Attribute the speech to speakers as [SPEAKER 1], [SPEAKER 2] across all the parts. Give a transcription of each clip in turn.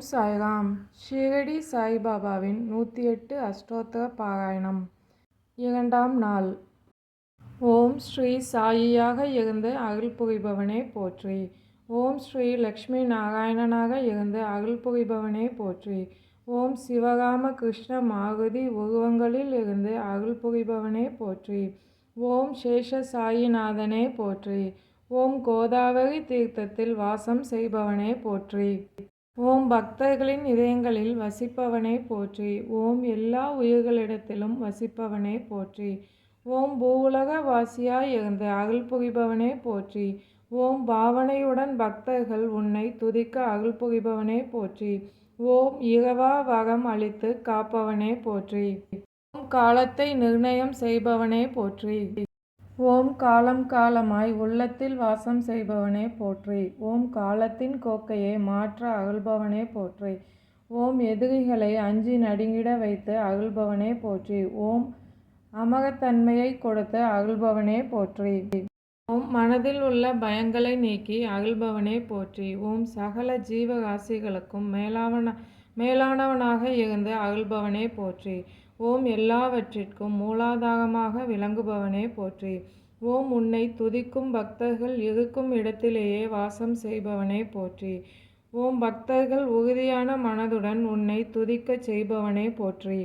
[SPEAKER 1] ஓம் சாய்ராம் ஷீரடி சாய்பாபாவின் நூற்றி எட்டு அஷ்டோத்தர பாராயணம். இரண்டாம் நாள். ஓம் ஸ்ரீ சாயியாக இருந்து அருள் புரிபவனே போற்றி. ஓம் ஸ்ரீ லக்ஷ்மி நாராயணனாக இருந்து அருள் புரிபவனே போற்றி. ஓம் சிவகாம கிருஷ்ண மாருதி உருவங்களில் இருந்து அருள் புரிபவனே போற்றி. ஓம் சேஷ சாயிநாதனே போற்றி. ஓம் கோதாவரி தீர்த்தத்தில் வாசம் செய்பவனே போற்றி. ஓம் பக்தர்களின் இதயங்களில் வசிப்பவனே போற்றி. ஓம் எல்லா உயிர்களிடத்திலும் வசிப்பவனே போற்றி. ஓம் பூவுலக வாசியாய் இருந்து அருள் புகிபவனே போற்றி. ஓம் பாவனையுடன் பக்தர்கள் உன்னை துதிக்க அகல் புரிபவனே போற்றி. ஓம் இரவா வரம் அளித்து காப்பவனே போற்றி. ஓம் காலத்தை நிர்ணயம் செய்பவனே போற்றி. ஓம் காலம் காலமாய் உள்ளத்தில் வாசம் செய்பவனே போற்றி. ஓம் காலத்தின் கோக்கையை மாற்ற அகழ்பவனே போற்றி. ஓம் எதிரிகளை அஞ்சி நடுங்கிட வைத்து அகழ்பவனே போற்றி. ஓம் அமகத்தன்மையை கொடுத்து அகழ்பவனே போற்றி. ஓம் மனதில் உள்ள பயங்களை நீக்கி அகழ்பவனே போற்றி. ஓம் சகல ஜீவராசிகளுக்கும் மேலாவன மேலானவனாக இருந்து அகழ்பவனே போற்றி. ஓம் எல்லாவற்றிற்கும் மூலாதாரமாக விளங்குபவனே போற்றி. ஓம் உன்னை துதிக்கும் பக்தர்கள் இருக்கும் இடத்திலேயே வாசம் செய்பவனே போற்றி. ஓம் பக்தர்கள் உறுதியான மனதுடன் உன்னை துதிக்கச் செய்பவனே போற்றி.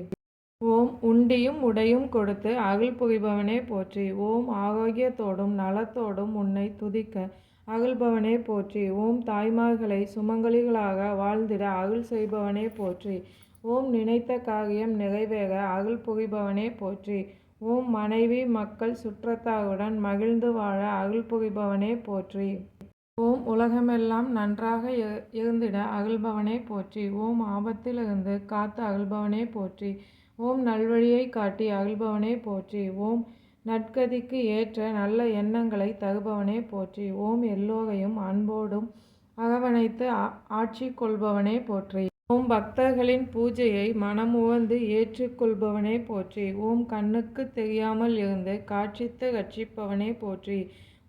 [SPEAKER 1] ஓம் உண்டியும் உடையும் கொடுத்து அருள் புரிபவனே போற்றி. ஓம் ஆரோக்கியத்தோடும் நலத்தோடும் உன்னை துதிக்க அகழ்பவனே போற்றி. ஓம் தாய்மார்களை சுமங்கலிகளாக வாழ்ந்திட அருள் செய்பவனே போற்றி. ஓம் நினைத்த காரியம் நிறைவேற அருள் புரிபவனே போற்றி. ஓம் மனைவி மக்கள் சுற்றத்தாருடன் மகிழ்ந்து வாழ அருள் புரிபவனே போற்றி. ஓம் உலகமெல்லாம் நன்றாக இருந்திட அகழ்பவனே போற்றி. ஓம் ஆபத்திலிருந்து காத்து அகழ்பவனே போற்றி. ஓம் நல்வழியை காட்டி அகழ்பவனே போற்றி. ஓம் நற்கதிக்கு ஏற்ற நல்ல எண்ணங்களை தருபவனே போற்றி. ஓம் எல்லோரையும் அன்போடும் அரவணைத்து ஆட்சி கொள்பவனே போற்றி. ஓம் பக்தர்களின் பூஜையை மனமுவந்து ஏற்றுக்கொள்பவனே போற்றி. ஓம் கண்ணுக்கு தெரியாமல் இருந்து காட்சித்து ரட்சிப்பவனே போற்றி.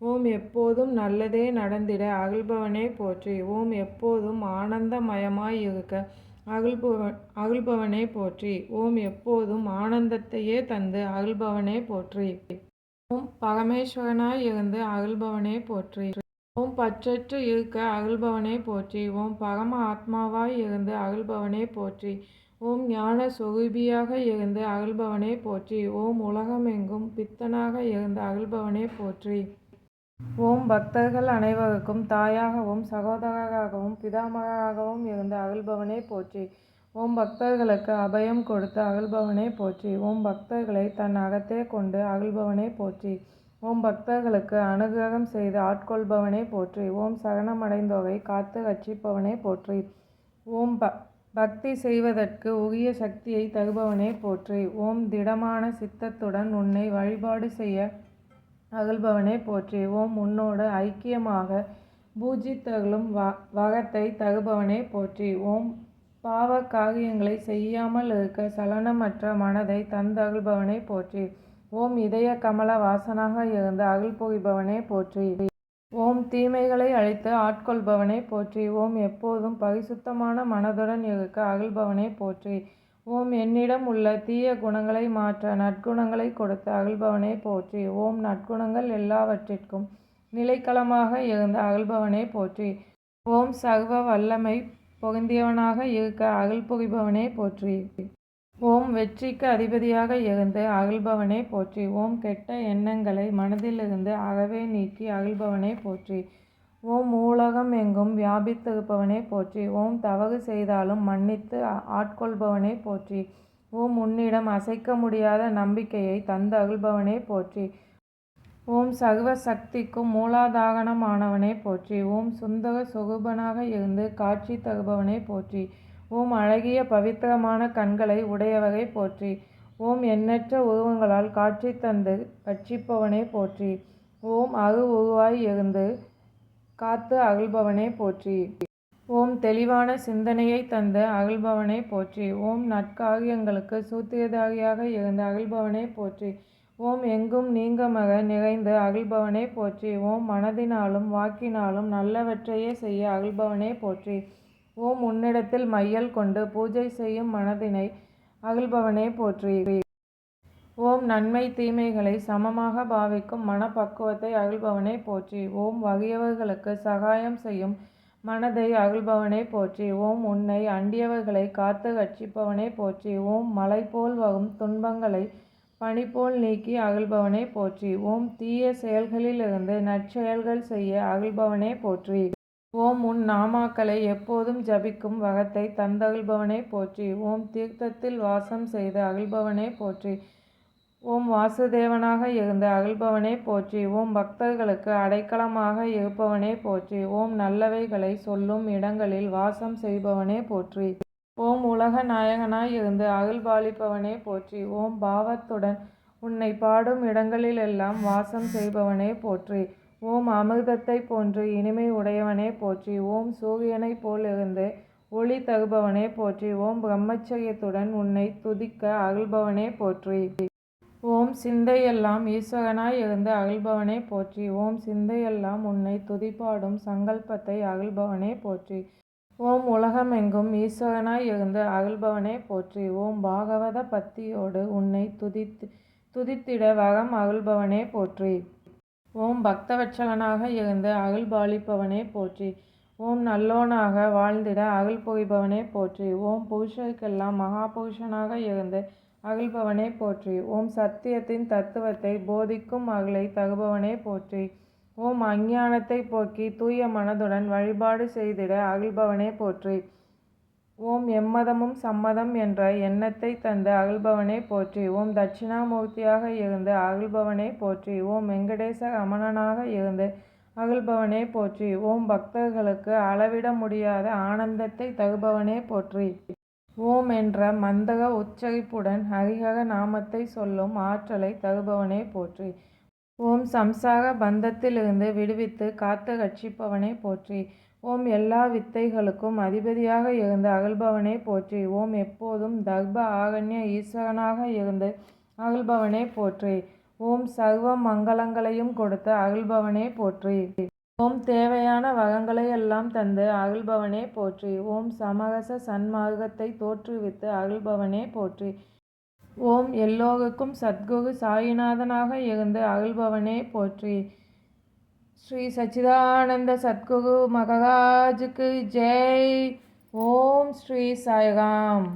[SPEAKER 1] ஓம் எப்போதும் நல்லதே நடந்திட அகழ்பவனே போற்றி. ஓம் எப்போதும் ஆனந்தமயமாய் இருக்க அகழ்பவன் அகழ்பவனே போற்றி. ஓம் எப்போதும் ஆனந்தத்தையே தந்து அகழ்பவனே போற்றி. ஓம் பரமேஸ்வரனாய் இருந்து அகழ்பவனே போற்றி. ஓம் பற்றற்று இருக்க அகழ்பவனே போற்றி. ஓம் பரம ஆத்மாவாய் இருந்து அகழ்பவனே போற்றி. ஓம் ஞான சொகுபியாக இருந்து அகழ்பவனே போற்றி. ஓம் உலகமெங்கும் பித்தனாக இருந்து அகழ்பவனே போற்றி. ஓம் பக்தர்கள் அனைவருக்கும் தாயாகவும் சகோதரராகவும் பிதாமகராகவும் இருந்து அகழ்பவனே போற்றி. ஓம் பக்தர்களுக்கு அபயம் கொடுத்து அகழ்பவனே போற்றி. ஓம் பக்தர்களை தன் அகத்தே கொண்டு அகழ்பவனே போற்றி. ஓம் பக்தர்களுக்கு அனுகிரகம் செய்து ஆட்கொள்பவனே போற்றி. ஓம் சரணமடைந்தோரை காத்து ரட்சிப்பவனே போற்றி. ஓம் ப பக்தி செய்வதற்கு உரிய சக்தியை தருபவனே போற்றி. ஓம் திடமான சித்தத்துடன் உன்னை வழிபாடு செய்ய அகழ்பவனே போற்றி. ஓம் உன்னோடு ஐக்கியமாக பூஜித்தருளும் வ வகத்தை தருபவனே போற்றி. ஓம் பாவ காரியங்களை செய்யாமல் இருக்க சலனமற்ற மனதை தந்தருள்பவனே போற்றி. ஓம் இதய கமல வாசனாக இருந்து அகில் புகிபவனே போற்றி. ஓம் தீமைகளை அழித்து ஆட்கொள்பவனே போற்றி. ஓம் எப்போதும் பரிசுத்தமான மனதுடன் இருக்க அருள்பவனே போற்றி. ஓம் என்னிடம் உள்ள தீய குணங்களை மாற்ற நற்குணங்களை கொடுத்து அகழ்பவனே போற்றி. ஓம் நற்குணங்கள் எல்லாவற்றிற்கும் நிலைக்களமாக இருந்த அகழ்பவனே போற்றி. ஓம் சர்வ வல்லமை பொருந்தியவனாக இருக்க அகழ் புரிபவனே போற்றி. ஓம் வெற்றிக்கு அதிபதியாக இருந்து அகழ்பவனை போற்றி. ஓம் கெட்ட எண்ணங்களை மனதிலிருந்து அறவே நீக்கி அகழ்பவனை போற்றி. ஓம் ஊலகம் எங்கும் வியாபித்திருப்பவனே போற்றி. ஓம் தவறு செய்தாலும் மன்னித்து ஆட்கொள்பவனே போற்றி. ஓம் உன்னிடம் அசைக்க முடியாத நம்பிக்கையை தந்து அருள்பவனே போற்றி. ஓம் சர்வ சக்திக்கும் மூலாதாரணமானவனே போற்றி. ஓம் சுந்தர சொகுபனாக இருந்து காட்சி தருபவனே போற்றி. ஓம் அழகிய பவித்திரமான கண்களை உடையவகை போற்றி. ஓம் எண்ணற்ற உருவங்களால் காட்சி தந்து ரட்சிப்பவனே போற்றி. ஓம் அரு உருவாய் இருந்து காத்து அகழ்பவனே போற்றி. ஓம் தெளிவான சிந்தனையை தந்த அகழ்பவனே போற்றி. ஓம் நற்காரியங்களுக்கு சூத்திரதாரியாக இருந்து அகழ்பவனே போற்றி. ஓம் எங்கும் நீங்கமக நிறைந்து அகழ்பவனே போற்றி. ஓம் மனதினாலும் வாக்கினாலும் நல்லவற்றையே செய்ய அகழ்பவனே போற்றி. ஓம் உன்னிடத்தில் மையல் கொண்டு பூஜை செய்யும் மனதினை அகழ்பவனே போற்றி. ஓம் நன்மை தீமைகளை சமமாக பாவிக்கும் மனப்பக்குவத்தை அகழ்பவனே போற்றி. ஓம் வகையவர்களுக்கு சகாயம் செய்யும் மனதை அகழ்பவனே போற்றி. ஓம் உன்னை அண்டியவர்களை காத்து கட்சிப்பவனே போற்றி. ஓம் மலை போல் வரும் துன்பங்களை பனி போல் நீக்கி அகழ்பவனே போற்றி. ஓம் தீய செயல்களிலிருந்து நற்செயல்கள் செய்ய அகழ்பவனே போற்றி. ஓம் உன் நாமாக்களை எப்போதும் ஜபிக்கும் வகத்தை தந்தகழ்பவனே போற்றி. ஓம் தீர்த்தத்தில் வாசம் செய்த அகிழ்பவனே போற்றி. ஓம் வாசுதேவனாக இருந்த அகிழ்பவனே போற்றி. ஓம் பக்தர்களுக்கு அடைக்கலமாக இருப்பவனே போற்றி. ஓம் நல்லவைகளை சொல்லும் இடங்களில் வாசம் செய்பவனே போற்றி. ஓம் உலக நாயகனாய் இருந்து அகிழ்பாலிப்பவனே போற்றி. ஓம் பாவத்துடன் உன்னை பாடும் இடங்களிலெல்லாம் வாசம் செய்பவனே போற்றி. ஓம் அமிர்தத்தை போன்று இனிமை உடையவனே போற்றி ஓம் சூரியனைப் போல் இருந்து ஒளி தருபவனே போற்றி ஓம் பிரம்மச்சரியத்துடன் உன்னை துதிக்க அகழ்பவனே போற்றி. ஓம் சிந்தையெல்லாம் ஈஸ்வரனாய் இருந்து அகழ்பவனே போற்றி ஓம் சிந்தையெல்லாம் உன்னை துதிப்பாடும் சங்கல்பத்தை அகழ்பவனே போற்றி. ஓம் உலகமெங்கும் ஈஸ்வரனாய் இருந்து அகழ்பவனே போற்றி ஓம் பாகவத பக்தியோடு உன்னை துதித்து துதித்திட வகம் அகழ்பவனே போற்றி. ஓம் பக்தவச்சலனாக இருந்து அகழ்பாலிப்பவனே போற்றி. ஓம் நல்லோனாக வாழ்ந்திட அகல் புரிபவனே போற்றி. ஓம் புருஷருக்கெல்லாம் மகாபுருஷனாக இருந்து அகழ்பவனே போற்றி. ஓம் சத்தியத்தின் தத்துவத்தை போதிக்கும் அகலை தகுபவனே போற்றி. ஓம் அஞ்ஞானத்தை போக்கி தூய மனதுடன் வழிபாடு செய்திட அகழ்பவனே போற்றி. ஓம் எம்மதமும் சம்மதம் என்ற எண்ணத்தை தந்து அகழ்பவனே போற்றி. ஓம் தட்சிணாமூர்த்தியாக இருந்து அகழ்பவனே போற்றி. ஓம் வெங்கடேச ரமணனாக இருந்து அகழ்பவனே போற்றி. ஓம் பக்தர்களுக்கு அளவிட முடியாத ஆனந்தத்தை தகுபவனே போற்றி. ஓம் என்ற மந்தக உச்சரிப்புடன் ஹரிஹர நாமத்தை சொல்லும் ஆற்றலை தருபவனே போற்றி. ஓம் சம்சார பந்தத்திலிருந்து விடுவித்து காத்து ரட்சிப்பவனே போற்றி. ஓம் எல்லா வித்தைகளுக்கும் அதிபதியாக இருந்த அகழ்பவனே போற்றி. ஓம் எப்போதும் தர்ப ஆகண்ய ஈஸ்வரனாக இருந்து அகழ்பவனே போற்றி. ஓம் சர்வ மங்களங்களையும் கொடுத்து அகழ்பவனே போற்றி. ஓம் தேவையான வகங்களையெல்லாம் தந்து அகழ்பவனே போற்றி. ஓம் சமரச சன்மார்க்கத்தை தோற்றுவித்து அகழ்பவனே போற்றி. ஓம் எல்லோருக்கும் சத்குரு சாயிநாதனாக இருந்து அகழ்பவனே போற்றி. ஸ்ரீ சச்சிதானந்த சத்குரு மகராஜுக்கு ஜெய். ஓம் ஸ்ரீ சாய்ராம்.